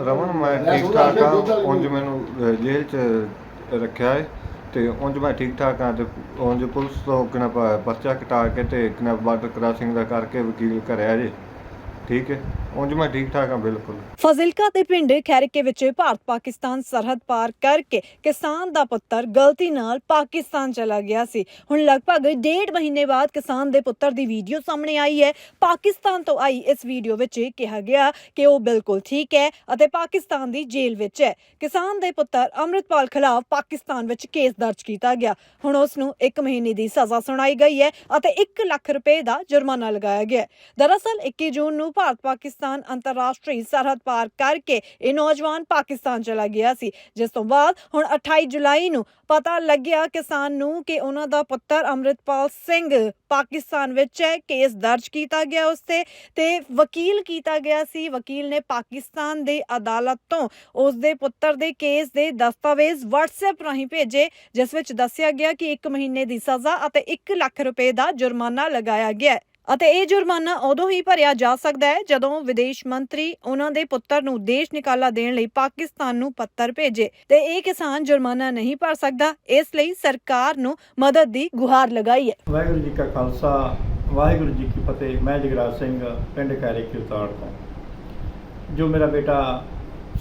ਰਮਨ ਮੈਂ ਠੀਕ ਠਾਕ ਆ। ਉਂਝ ਮੈਨੂੰ ਅਹ, ਜੇਲ੍ਹ 'ਚ ਰੱਖਿਆ ਹੈ ਤੇ ਉਂਝ ਮੈਂ ਠੀਕ ਠਾਕ ਆ ਤੇ ਉਂਝ ਪੁਲਿਸ ਤੋਂ ਕਿਨਾ ਪਰਚਾ ਕਟਾ ਕੇ ਤੇ ਕਿਨਾ ਬਾਰਡਰ ਕ੍ਰਾਸਿੰਗ ਦਾ ਕਰਕੇ ਵਕੀਲ ਕਰਿਆ ਜੇ। ਠੀਕ ਹੈ ਉਂਝ ਮੈਂ ਠੀਕ ਠਾਕ ਆ ਬਿਲਕੁਲ। ਫਾਜ਼ਿਲਕਾ ਦੇ ਪਿੰਡ ਖੈਰਕੇ ਵਿੱਚ ਭਾਰਤ ਪਾਕਿਸਤਾਨ ਸਰਹੱਦ ਪਾਰ ਕਰਕੇ ਕਿਸਾਨ ਦਾ ਪੁੱਤਰ ਗਲਤੀ ਨਾਲ ਪਾਕਿਸਤਾਨ ਚਲਾ ਗਿਆ ਸੀ। ਹੁਣ ਲਗਭਗ ਡੇਢ ਮਹੀਨੇ ਬਾਅਦ ਕਿਸਾਨ ਦੇ ਪੁੱਤਰ ਦੀ ਵੀਡੀਓ ਸਾਹਮਣੇ ਆਈ ਹੈ। ਪਾਕਿਸਤਾਨ ਤੋਂ ਆਈ ਇਸ ਵੀਡੀਓ ਵਿੱਚ ਇਹ ਕਿਹਾ ਗਿਆ ਕਿ ਉਹ ਬਿਲਕੁਲ ਠੀਕ ਹੈ ਅਤੇ ਪਾਕਿਸਤਾਨ ਦੀ ਜੇਲ੍ਹ ਵਿੱਚ ਹੈ। ਕਿਸਾਨ ਦੇ ਪੁੱਤਰ ਅੰਮ੍ਰਿਤਪਾਲ ਖਿਲਾਫ ਪਾਕਿਸਤਾਨ ਵਿੱਚ ਕੇਸ ਦਰਜ ਕੀਤਾ ਗਿਆ। ਹੁਣ ਉਸ ਨੂੰ 1 ਮਹੀਨੇ ਦੀ ਸਜ਼ਾ ਸੁਣਾਈ ਗਈ ਹੈ ਅਤੇ 1 ਲੱਖ ਰੁਪਏ ਦਾ ਜੁਰਮਾਨਾ ਲਗਾਇਆ ਗਿਆ ਹੈ। ਦਰਅਸਲ 21 ਜੂਨ ਨੂੰ ਭਾਰਤ ਪਾਕਿਸਤਾਨ ਅੰਤਰਰਾਸ਼ਟਰੀ ਸਰਹੱਦ ਪਾਰ ਕਰਕੇ ਇਹ ਨੌਜਵਾਨ ਪਾਕਿਸਤਾਨ ਚਲਾ ਗਿਆ ਸੀ। ਜਿਸ ਤੋਂ ਬਾਅਦ ਹੁਣ 28 ਜੁਲਾਈ ਨੂੰ ਪਤਾ ਲੱਗਿਆ ਕਿਸਾਨ ਨੂੰ ਕਿ ਉਹਨਾਂ ਦਾ ਪੁੱਤਰ ਅੰਮ੍ਰਿਤਪਾਲ ਸਿੰਘ ਪਾਕਿਸਤਾਨ ਵਿੱਚ ਹੈ। ਕੇਸ ਦਰਜ ਕੀਤਾ ਗਿਆ ਉਸ ਤੇ ਤੇ ਵਕੀਲ ਕੀਤਾ ਗਿਆ ਸੀ। ਵਕੀਲ ਨੇ ਪਾਕਿਸਤਾਨ ਦੇ ਅਦਾਲਤ ਤੋਂ ਉਸ ਦੇ ਪੁੱਤਰ ਦੇ ਕੇਸ ਦੇ ਦਸਤਾਵੇਜ਼ WhatsApp ਰਾਹੀਂ ਭੇਜੇ, ਜਿਸ ਵਿੱਚ ਦੱਸਿਆ ਗਿਆ ਕਿ 1 ਮਹੀਨੇ ਦੀ ਸਜ਼ਾ ਅਤੇ 1 ਲੱਖ ਰੁਪਏ ਦਾ ਜੁਰਮਾਨਾ ਲਗਾਇਆ ਗਿਆ ਅਤੇ ਇਹ ਜੁਰਮਾਨਾ ਉਦੋਂ ਹੀ ਭਰਿਆ ਜਾ ਸਕਦਾ ਹੈ ਜਦੋਂ ਵਿਦੇਸ਼ ਮੰਤਰੀ ਉਹਨਾਂ ਦੇ ਪੁੱਤਰ ਨੂੰ ਦੇਸ਼ ਨਿਕਾਲਾ ਦੇਣ ਲਈ ਪਾਕਿਸਤਾਨ ਨੂੰ ਪੱਤਰ ਭੇਜੇ ਤੇ ਇਹ ਕਿਸਾਨ ਜੁਰਮਾਨਾ ਨਹੀਂ ਭਰ ਸਕਦਾ। ਇਸ ਲਈ ਸਰਕਾਰ ਨੂੰ ਮਦਦ ਦੀ ਗੁਹਾਰ ਲਗਾਈ ਹੈ। ਵਾਹਿਗੁਰੂ ਜੀ ਕਾ ਖਾਲਸਾ, ਵਾਹਿਗੁਰੂ ਜੀ ਕੀ ਫਤਿਹ। ਮੈਂ ਜਗਰਾਜ ਸਿੰਘ, ਪਿੰਡ ਕੈਰੇ ਕਿਉਤਾੜ ਤੋਂ। ਜੋ ਮੇਰਾ ਬੇਟਾ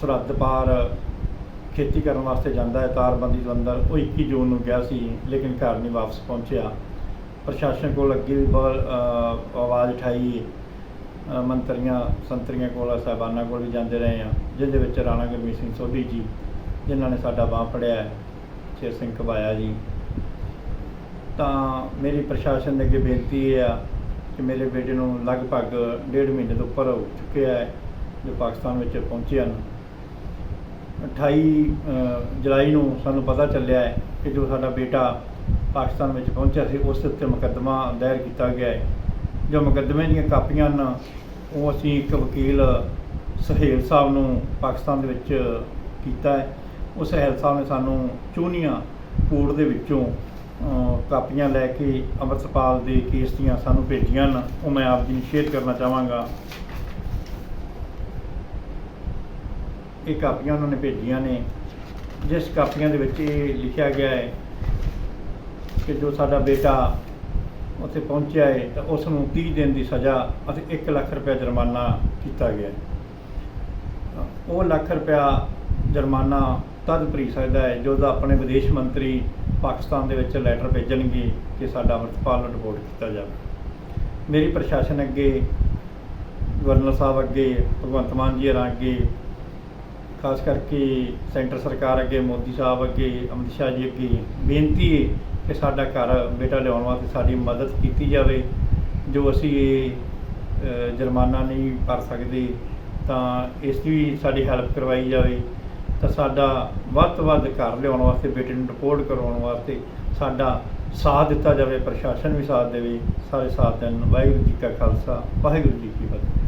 ਸਰਹੱਦ ਪਾਰ ਖੇਤੀ ਕਰਨ ਵਾਸਤੇ ਜਾਂਦਾ ਹੈ, ਤਾਰਬੰਦੀ ਤੋਂ ਅੰਦਰ, ਉਹ 21 ਜੂਨ ਨੂੰ ਗਿਆ ਸੀ, ਲੇਕਿਨ ਘਰ ਨਹੀਂ ਵਾਪਸ ਪਹੁੰਚਿਆ। ਪ੍ਰਸ਼ਾਸਨ ਕੋਲ ਅੱਗੇ ਵੀ ਬਹੁਤ ਅ, ਆਵਾਜ਼ ਉਠਾਈ। ਅ, ਮੰਤਰੀਆਂ ਸੰਤਰੀਆਂ ਕੋਲ ਸਾਹਿਬਾਨਾਂ ਕੋਲ ਵੀ ਜਾਂਦੇ ਰਹੇ ਆ ਜਿਹਦੇ ਵਿੱਚ ਰਾਣਾ ਗੁਰਮੀਤ ਸਿੰਘ ਸੋਢੀ ਜੀ ਜਿਨ੍ਹਾਂ ਨੇ ਸਾਡਾ ਬਾਹ ਫੜਿਆ ਹੈ ਸ਼ੇਰ ਸਿੰਘ ਕਬਾਇਆ ਜੀ। ਤਾਂ ਮੇਰੀ ਪ੍ਰਸ਼ਾਸਨ ਦੇ ਅੱਗੇ ਬੇਨਤੀ ਇਹ ਆ ਕਿ ਮੇਰੇ ਬੇਟੇ ਨੂੰ ਲਗਭਗ ਡੇਢ ਮਹੀਨੇ ਤੋਂ ਉੱਪਰ ਹੋ ਚੁੱਕਿਆ ਹੈ ਜੋ ਪਾਕਿਸਤਾਨ ਵਿੱਚ ਪਹੁੰਚੇ ਹਨ। 28 ਅ, ਜੁਲਾਈ ਨੂੰ ਸਾਨੂੰ ਪਤਾ ਚੱਲਿਆ ਹੈ ਕਿ ਜੋ ਸਾਡਾ ਬੇਟਾ ਪਾਕਿਸਤਾਨ ਵਿੱਚ ਪਹੁੰਚਿਆ ਸੀ, ਉਸ ਉੱਤੇ ਮੁਕੱਦਮਾ ਦਾਇਰ ਕੀਤਾ ਗਿਆ ਹੈ। ਜੋ ਮੁਕੱਦਮੇ ਦੀਆਂ ਕਾਪੀਆਂ ਹਨ, ਉਹ ਅਸੀਂ ਇੱਕ ਵਕੀਲ ਸਹੇਲ ਸਾਹਿਬ ਨੂੰ ਪਾਕਿਸਤਾਨ ਦੇ ਵਿੱਚ ਕੀਤਾ ਹੈ। ਉਸ ਸਹੇਲ ਸਾਹਿਬ ਨੇ ਸਾਨੂੰ ਚੂਨੀਆਂ ਕੋਰਟ ਦੇ ਵਿੱਚੋਂ ਕਾਪੀਆਂ ਲੈ ਕੇ ਅੰਮ੍ਰਿਤਪਾਲ ਦੇ ਕੇਸ ਦੀਆਂ ਸਾਨੂੰ ਭੇਜੀਆਂ ਹਨ। ਉਹ ਮੈਂ ਆਪ ਜੀ ਨੂੰ ਸ਼ੇਅਰ ਕਰਨਾ ਚਾਹਾਂਗਾ। ਇਹ ਕਾਪੀਆਂ ਉਹਨਾਂ ਨੇ ਭੇਜੀਆਂ ਨੇ। ਜਿਸ ਕਾਪੀਆਂ ਦੇ ਵਿੱਚ ਇਹ ਲਿਖਿਆ ਗਿਆ ਹੈ ਕਿ ਜੋ ਸਾਡਾ ਬੇਟਾ ਉੱਥੇ ਪਹੁੰਚਿਆ ਹੈ ਤਾਂ ਉਸ ਨੂੰ 30 ਦਿਨ ਦੀ ਸਜ਼ਾ ਅਤੇ 1 ਲੱਖ ਰੁਪਏ ਜੁਰਮਾਨਾ ਕੀਤਾ ਗਿਆ ਉਹ ਲੱਖ ਰੁਪਇਆ ਜੁਰਮਾਨਾ ਤਦ ਭਰੀ ਸਕਦਾ ਹੈ ਜੋ ਦਾ ਆਪਣੇ ਵਿਦੇਸ਼ ਮੰਤਰੀ ਪਾਕਿਸਤਾਨ ਦੇ ਵਿੱਚ ਲੈਟਰ ਭੇਜਣਗੇ ਕਿ ਸਾਡਾ ਅੰਮ੍ਰਿਤਪਾਲ ਨੂੰ ਰਿਪੋਰਟ ਕੀਤਾ ਜਾਵੇ। ਮੇਰੀ ਪ੍ਰਸ਼ਾਸਨ ਅੱਗੇ, ਗਵਰਨਰ ਸਾਹਿਬ ਅੱਗੇ, ਭਗਵੰਤ ਮਾਨ ਜੀ ਹੋਰਾਂ ਅੱਗੇ, ਖਾਸ ਕਰਕੇ ਸੈਂਟਰ ਸਰਕਾਰ ਅੱਗੇ, ਮੋਦੀ ਸਾਹਿਬ ਅੱਗੇ, ਅਮਿਤ ਸ਼ਾਹ ਜੀ ਅੱਗੇ ਬੇਨਤੀ ਹੈ ਕਿ ਸਾਡਾ ਘਰ, ਬੇਟਾ ਲਿਆਉਣ ਵਾਸਤੇ ਸਾਡੀ ਮਦਦ ਕੀਤੀ ਜਾਵੇ, ਜੋ ਅਸੀਂ ਇਹ ਜੁਰਮਾਨਾ ਨਹੀਂ ਭਰ ਸਕਦੇ, ਤਾਂ ਇਸ ਦੀ ਵੀ ਸਾਡੀ ਹੈਲਪ ਕਰਵਾਈ ਜਾਵੇ। ਤਾਂ ਸਾਡਾ ਵੱਧ ਤੋਂ ਵੱਧ ਘਰ ਲਿਆਉਣ ਵਾਸਤੇ, ਬੇਟੇ ਨੂੰ ਰਿਪੋਰਟ ਕਰਵਾਉਣ ਵਾਸਤੇ ਸਾਡਾ ਸਾਥ ਦਿੱਤਾ ਜਾਵੇ, ਪ੍ਰਸ਼ਾਸਨ ਵੀ ਸਾਥ ਦੇਵੇ। ਸਾਰੇ ਸਾਥ ਦੇਣ। ਵਾਹਿਗੁਰੂ ਜੀ ਕਾ ਖਾਲਸਾ, ਵਾਹਿਗੁਰੂ ਜੀ ਕੀ ਫਤਿਹ।